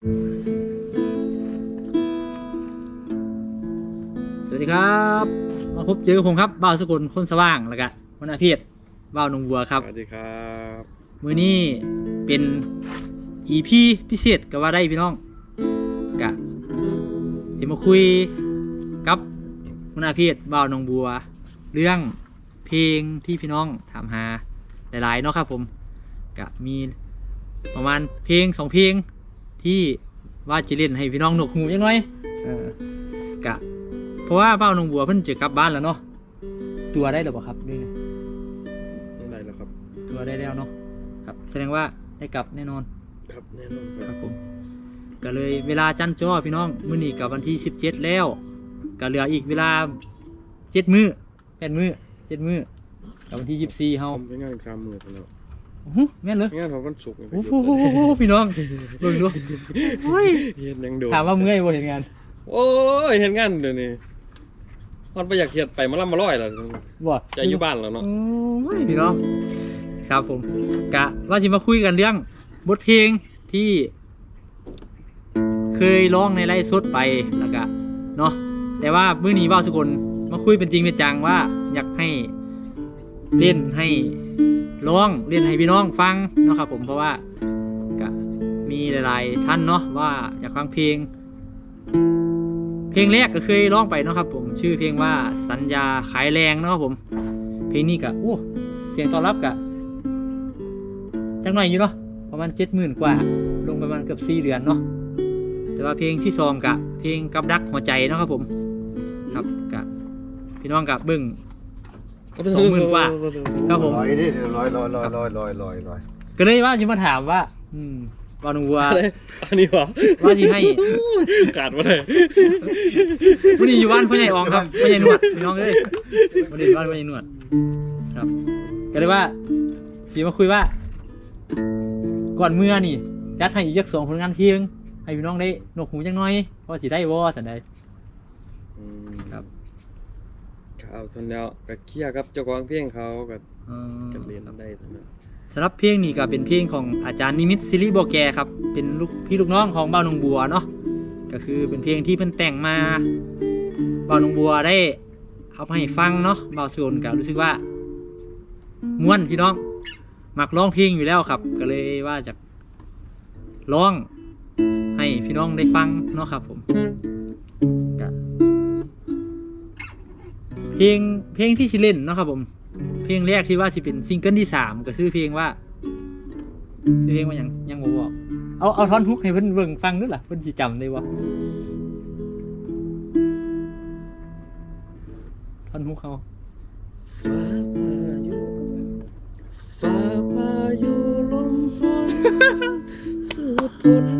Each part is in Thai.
สวัสดีครับ มาพบเจอกับผมครับบ่าวสกุลคนสว่างแล้วก็วันอาทิตย์บ่าวหนองบัวครับ สวัสดีครับมื้อนี้เป็น EP พิเศษก็ว่าได้พี่น้องกะจะมาคุยกับวันอาทิตย์บ่าวหนองบัว เรื่องเพลงที่พี่น้องถามหาหลายๆเนาะครับผมกะมีประมาณเพลงสองเพลง ที่ว่าจะเล่นให้พี่น้องหนวกหูยังไงเออกะ เพราะว่าเป้าหนองบัวเพิ่นจะกลับบ้านแล้วเนาะตัวได้หรือเปล่าครับด้วยนะยังไงล่ะครับตัวได้แล้วเนาะครับ แสดงว่าได้กลับแน่นอนครับแน่นอนคครัรับบผมก็เลยเวลาจันจ้อพี่น้องมื้อนี้กับวันที่สิบเจ็ดแล้วก็เหลืออีกเวลาเจ็ดมื้อแปดมื้อเจ็ดมื้อกับวันที่ยี่สิบสี่เฮาผมไปงานอีกสามหมื่นแล้วโอ้โหแม่นเลยงานผมวันศุกร์นี่ไปโอ้หยุดโหพี่น้องเบิ่งดูโอ้ยเฮ็ดยังโดนถามว่าเมื่อยบ่เห็นงานโอ้ยเห็นงานเดี๋ยวนี้มันไปอยากเขียดไปมาล่ำมาร้อยแล้วบ่ใจอยู่บ้านแล้วเนาะโอ้ยพี่น้อง ครับผม กะว่าจะมาคุยกันเรื่องบทเพลงที่ เคยร้องในไลฟ์สดไปแล้วก็เนาะแต่ว่ามื้อนี้ว่าวสกุลมาคุยเป็นจริงเป็นจังว่า อยากให้เล่นให้ ร้องเล่นให้พี่น้องฟังเนาะครับผมเพราะว่าก็มีหลาย ๆ ท่านเนาะว่าอยากฟังเพลง เพลงแรกก็เคยร้องไปเนาะครับ ผมชื่อเพลงว่าสัญญาขายแรงเนาะครับผม เพลงนี้ก็โอ้เสียงตอบรับกะจังหน่อยอยู่เนาะประมาณเจ็ดหมื่นกว่า ลงประมาณเกือบสี่เดือนเนาะแต่ว่าเพลงที่สองกะเพลงกับดักหัวใจเนาะครับผมครับกะพี่น้องกะเบึ้ง สองหมื่นกว่าครับผมลอยดิลอยลอยลอยลอยลอยลอยลอยก็เลยว่าจะมาถามว่า อืมบอลหนองวัวอะไรอันนี้เหรอว่าจะให้ขาดมาเลยวันนี้อยู่บ้านพ่อใหญ่อองครับพ่อใหญ่หนวดพี่น้องเอ้ยวันนี้อยู่บ้านพ่อใหญ่หนวด ครับ ก็เลยว่าสีมาคุยว่า ก่อนเมื่อนี่จัดให้อีกจักสองผลงานเพลงให้พี่น้องได้หนวกหูจังน้อยเพราะสิได้วอสันใดอืม ครับข่าวส่วนแล้วก็เคลียร์กับเจ้าของเพลงเขาก็เอ่อกันเรียนได้ทั้งนั้นสำหรับเพลงนี้ก็เป็นเพลงของอาจารย์นิมิตซิริโบแกครับ เป็นลูกพี่ลูกน้องของบ้านหนองบัวเนาะ ก็คือเป็นเพลงที่เพิ่นแต่งมาบ้านหนองบัวได้เอามาให้ฟังเนาะบ่าวสวนก็รู้สึกว่าม่วนพี่น้อง มักร้องเพลงอยู่แล้วครับ ก็เลยว่าจะร้องให้พี่น้องได้ฟังเนาะครับผม เพลงเพลงที่ชิเล่นเนาะครับผม เพลงแรกที่ว่าสิเป็นซิงเกิลที่สามก็ชื่อเพลงว่าชื่อเพลงว่ายังยังบ่บอกเอาเอาท่อนฮุกให้เพิ่นเบิ่งฟังด้วยล่ะเพิ่นสิจำได้บ่ท่อนฮุกเขาฟ้าพายุลมฝนสู้ทน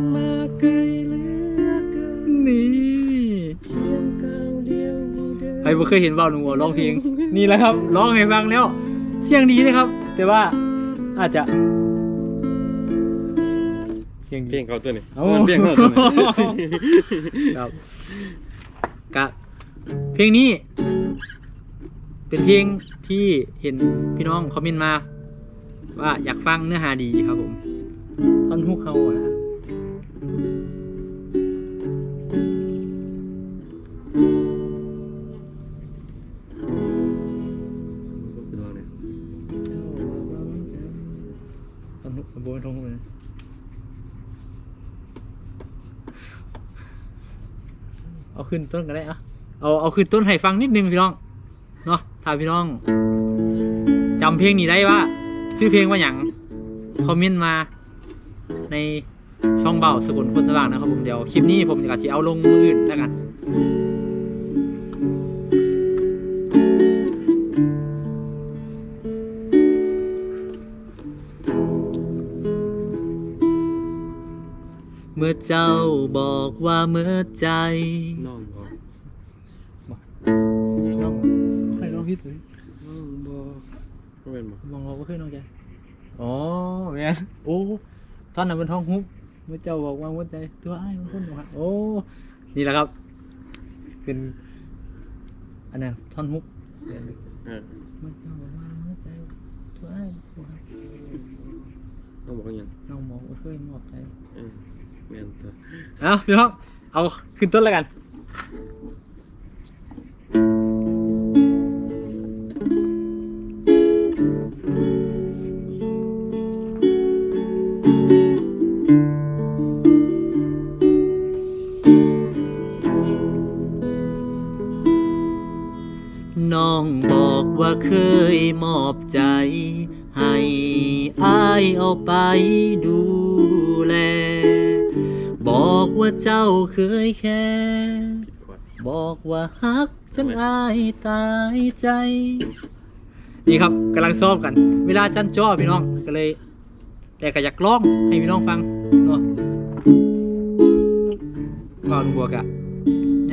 เดินใครบ่เคยเห็นเบาหนุ่มหัวร้องเพลงนี่แหละครับร้องให้ฟังแล้ว เสียงดีเลยครับ แต่ว่าอาจจะเสียงเพดีลงเขาตัวนี้เอ้ามันเพลงเขาตัวนี้ครับกะเพลงนี้ เป็นเพลงที่เห็นพี่น้องคอมเมนต์มา ว่าอยากฟังเนื้อหาดีครับผมท่อนฮุกเขาอะนะ บนท่อนฮุกเลยเอาขึ้นต้นก็ได้อะเอาเอาขึ้นต้นให้ฟังนิดนึงพี่น้อง เนาะถ้าพี่น้องจำเพลงนี้ได้ว่าชื่อเพลงว่าอย่างคอมเมนต์มาในช่องเบาสกุลคนสว่างนะครับผมเดี๋ยวคลิปนี้ผมจะจะเอาลงมืออื่นแล้วกัน เมื่อเจ้าบอกว่าเมื่อใจ น้องบอกน้องใครน้องพี่ตุ้ยน้องบอกก็เป็นบอกมองเราก็ขึ้นน้องใจอ๋อแม่นโอ้ตอนนั้นเป็นท้องฮุบเมื่อเจ้าบอกว่าเมื่อใจ ตัวไอ้ายมันคนบอกว่าโอ้นี่แหละครับ เป็นอันนั้นท่อนฮุกเดี๋ยวเออเมื่อเจ้าบอกว่าเมื่อใจตัวไอ้ายบอกว่าน้องบอกว่าหยังน้องมองว่าเคยมอบใจ เออ เม่นตัวเอาพี่น้องเอาขึ้นต้นแล้วกัน ว่าเจ้าเคยแค่บอกว่าฮักจนอายตายใจ นี่ครับกำลังซ้อมกัน เวลาจันจ้อพี่น้องก็เลย แต่ก็อยากร้องให้พี่น้องฟังเนาะก่อนบวกอะ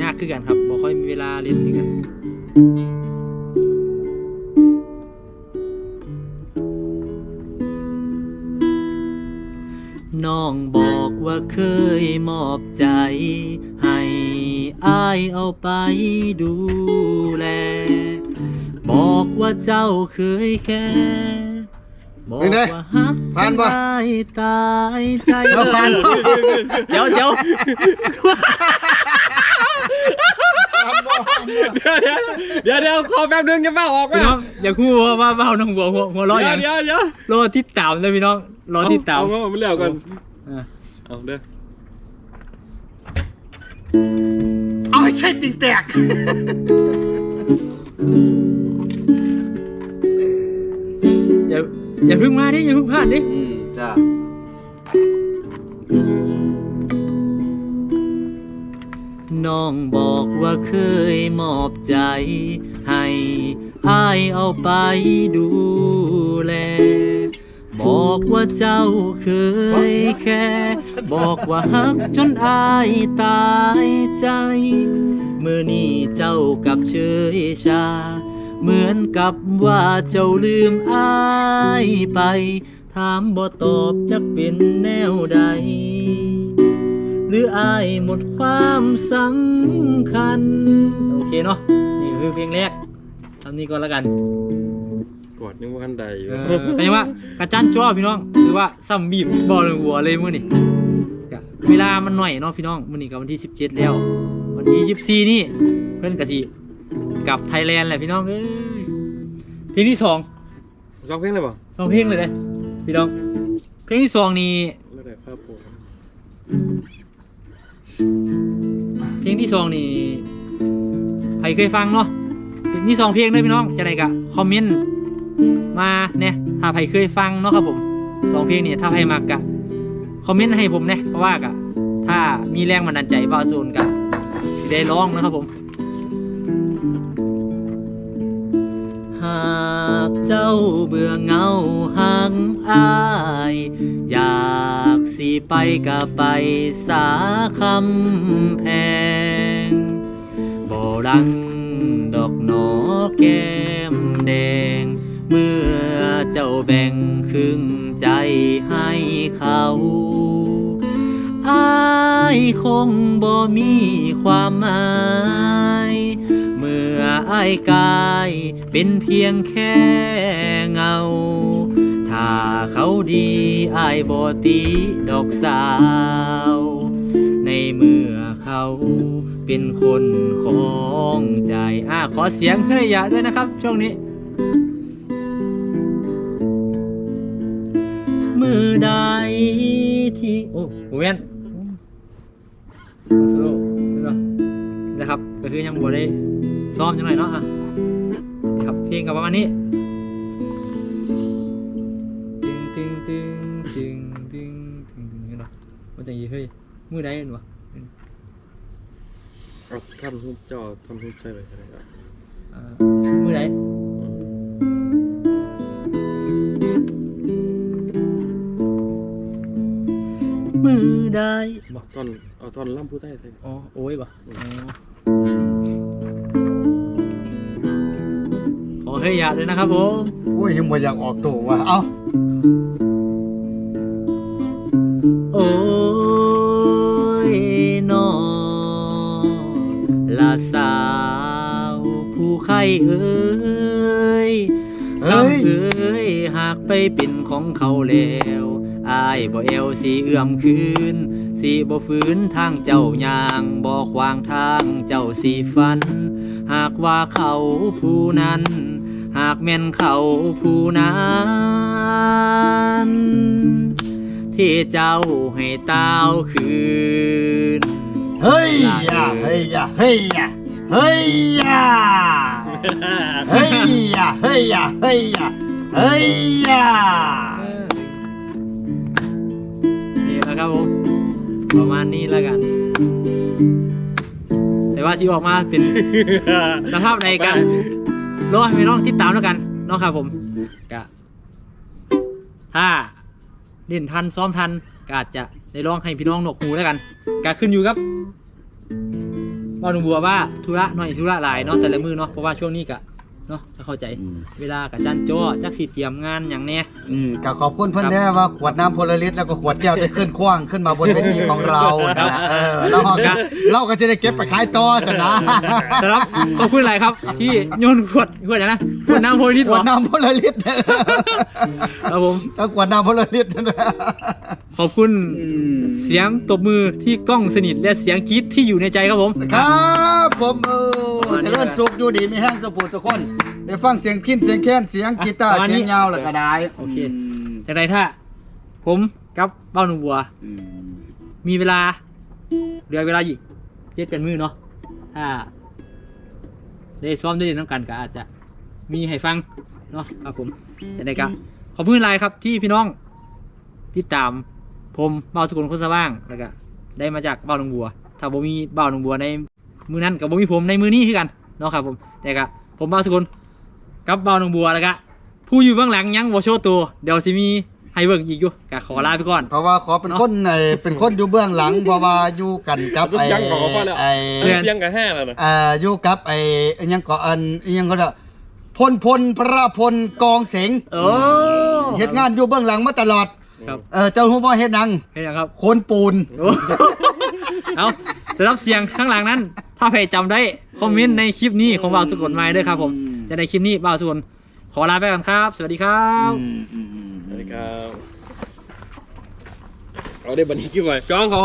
ยากขึ้นกันครับบ่ค่อยมีเวลาเล่นด้วยกันน้องบอก ว่าเคยมอบใจ ให้อายเอาไปดูแล บอกว่าเจ้าเคยแค่บอกว่าฮักจนอายตายใจแล้วผ่านบ่เดี๋ยวเดี๋ยวเดี๋ยวเดี๋ยวเดี๋ยวขอแป๊บนึงจะเฝ้าออกพี่น้องอย่าคู่ว่าว่าเบ้าน้องหัวหัวหัวเร้อเดี๋อยวย่างเดี๋ยวเดี๋ยวรอที่ตามเลยพี่น้องรอที่ตามเอาเอาไม่เลี้ยวกันอะ เอาเด้อเอาใช่ติงแตก อย่าอย่าเพึ่งมาดิอย่าเพึ่งพลาดดิอืมจ้าน้องบอกว่าเคยมอบใจ ให้อายเอาไปดูแล บอกว่าเจ้าเคยแค่ บอกว่าฮักจนอายตายใจ เมื่อนี้เจ้ากับเชยชา เหมือนกับว่าเจ้าลืมอายไป ถามบ่ตอบจักเป็นแนวใด หรืออายหมดความสำคัญ โอเคเนาะ นี่คือเพลงแรกทำนี้ก่อนแล้วกัน กอดนึกว่าคันใดอยู่เออเป็นไงว่ากระจันจ้อพี่น้องหรือว่าซ้ำบีบบอลหัวเลยมื้อนี่ก็เวลามันหน่อยเนาะพี่น้องมื้อนี้ก็วันที่ 17 แล้ว วันที่24นี่ เพื่อนกะสิกลับไทยแลนด์แหละพี่น้องเอ้ยเพลงที่สองสองเพลงเลยป่ะสองเพลงเลยเลยพี่น้อง เพลงที่สองนี่แล้วแต่ภาพผมเพลงที่สองนี่ใครเคยฟังเนาะมีสองเพลงด้วยพี่น้องจะไหนกะคอมเมนต์ มาเนี่ยถ้าใครเคยฟังเนาะครับผมสองเพลงนี่ถ้าใครมักกะคอมเมนต์ให้ผมเนี่ยเพราะว่ากะถ้ามีแรงบันดาลใจบาวโซนกะสิได้ร้องนะครับผม หากเจ้าเบื่อเงาห่างอาย อยากสิไปก็ไปสาคำแพงบ่รังดอกหนอแก้มแดง เมื่อเจ้าแบ่งครึ่งใจให้เขาอายคงบ่มีความหมาย เมื่ออายกายเป็นเพียงแค่เงา ถ้าเขาดีอายบ่ตีดอกสาว ในเมื่อเขาเป็นคนของใจอ่าขอเสียงเฮ้ยอย่าด้วยนะครับช่วงนี้ มือใดที่โอ้โหแม่นสโลว์นี่เนาะนะครับก็คือยังบ่ได้ซ้อมยังไงเนาะอะนี่ครับเพลงกับประมาณนี้ตึงตึงตึงตึงตึงตึงตึงนี่เนาะมันจะยีเฮ้ยมือใดเห็นวะเอาท่อนทุบจอท่อนทุบใส่ไปก็ได้ครับอ่ามือใด บ่ท่อนเอาท่อนล่ำผู้ใต้ใส่อ๋อ โอ้ยบ่อ๋อขอเฮ้ยอย่าเลยนะครับผม โอ้ยยังบ่อยากออกตัวว่ะเอ้าโอ้ยนอลาสาวผู้ไข้เอ้ยเฮ้ยคำเอ้ยหากไปเป็นของเขาแล้วอายบ่เอวสีเอื้อมคืน สิบ่ฝืนทางเจ้าย่างบ่ขวางทางเจ้าสีฟัน หากว่าเขาผู้นั้น หากแม่นเขาผู้นั้นที่เจ้าให้ตาวคืน เฮ้ยยาเฮ้ยยาเฮ้ยยาเฮ้ยยาเฮ้ยยาเฮ้ยยาเฮ้ยยาเฮ้ยยานี่แหละครับผม ประมาณนี้แล้วกัน แต่ว่าชีออกมาเป็นสภาพใดกันรอให้พี่น้องติดตามแล้วกันเนาะครับผมกะถ้าเล่นทันซ้อมทันก็อาจจะได้ร้องให้พี่น้องหนวกหูแล้วกันกะขึ้นอยู่ครับว่าหนุ่มบัวว่าธุระหน่อยธุระหลายเนาะแต่ละมือเนาะเพราะว่าช่วงนี้กะ เนาะจะเข้าใจเวลากับจันจ้อจักสิเตรียมงานอย่างแน่อืมก็ขอบคุณเพื่อนแท้ว่าขวดน้ำพลลิตรแล้วก็ขวดแก้วได้ขึ้นคว้างขึ้นมาบนเวทีของเรานะเออแล้วเราก็เราก็จะได้เก็บไปขายต่อจ้ะนะแต่รับขอบคุณอะไรครับ ที่โยนขวดขวดอะไรนะ ขวดน้ำโพลิสขบวอดกน้ำพลลิตรครับผมแล้วขวดน้ำพลลิตรนะขอบคุณเสียงตบมือที่กล้องสนิทและเสียงกรี๊ดที่อยู่ในใจครับผม ครับผมเออวันนี้เจริญสุขอยู่ดีมีแห้งสุขทุกคนได้ฟังเสียงพินเสียงแค้นเสียงกีตาร์อะวันนี้เสียงยาวแล้วก็ได้โอเคจากใดถ้า ผมกับเบ้าหนุ่มบัวอืมมีเวลาเหลือเวลาอีกเจ็ดเป็นมือเนาะถ้าได้ซ้อมได้เรียนน้ำกันก็อาจจะ มีให้ฟังเนาะครับผมแต่ใดก็ขอบคุณหลายครับที่พี่น้องติดตามผมเบ้าสกุลคนสว่างแล้วก็ได้มาจากเบ้าหนุ่มบัว ถ้าบ่มีเบ้าหนุ่มบัวในมือนั้นกับบ่มีผมในมือนี้คือกันเนาะครับผมแต่ก็ผมเบ้าสกุลกับเบ้าหนุ่มบัวแล้วก็ผู้อยู่เบื้องหลังยังบ่โชว์ตัวเดี๋ยวสิมีให้เบิ่งอีกอยู่ก็ขอลาไปก่อน เพราะว่าขอเป็นคนในเป็นคนอยู่เบื้องหลังเพราะว่าอยู่กันกับก็ไอ้เสียงของเขาพอแล้วไอ้เพื่อนเสียงกับแห้แล้วนะเอ่ออยู่กับไอ้อิหยังก็อันอิหยังก็เด้อ พลพลพระพลกองเสงโอ้เฮ็ดงานอยู่เบื้องหลังมาตลอดครับเออเจ้าฮู้บ่เฮ็ดหนังเห็นยังครับโคนปูนโอ้เอาสำหรับเสียงข้างหลังนั้น ถ้าใครจำได้คอมเมนต์ในคลิปนี้ของบ่าวสะกดไม้ด้วยครับ ผม จะในคลิปนี้บ่าวสะกดขอลาไปก่อนครับ สวัสดีครับอืมอืมอืมสวัสดีครับ เอาได้บันนี้กี่ไว้จ้องเขา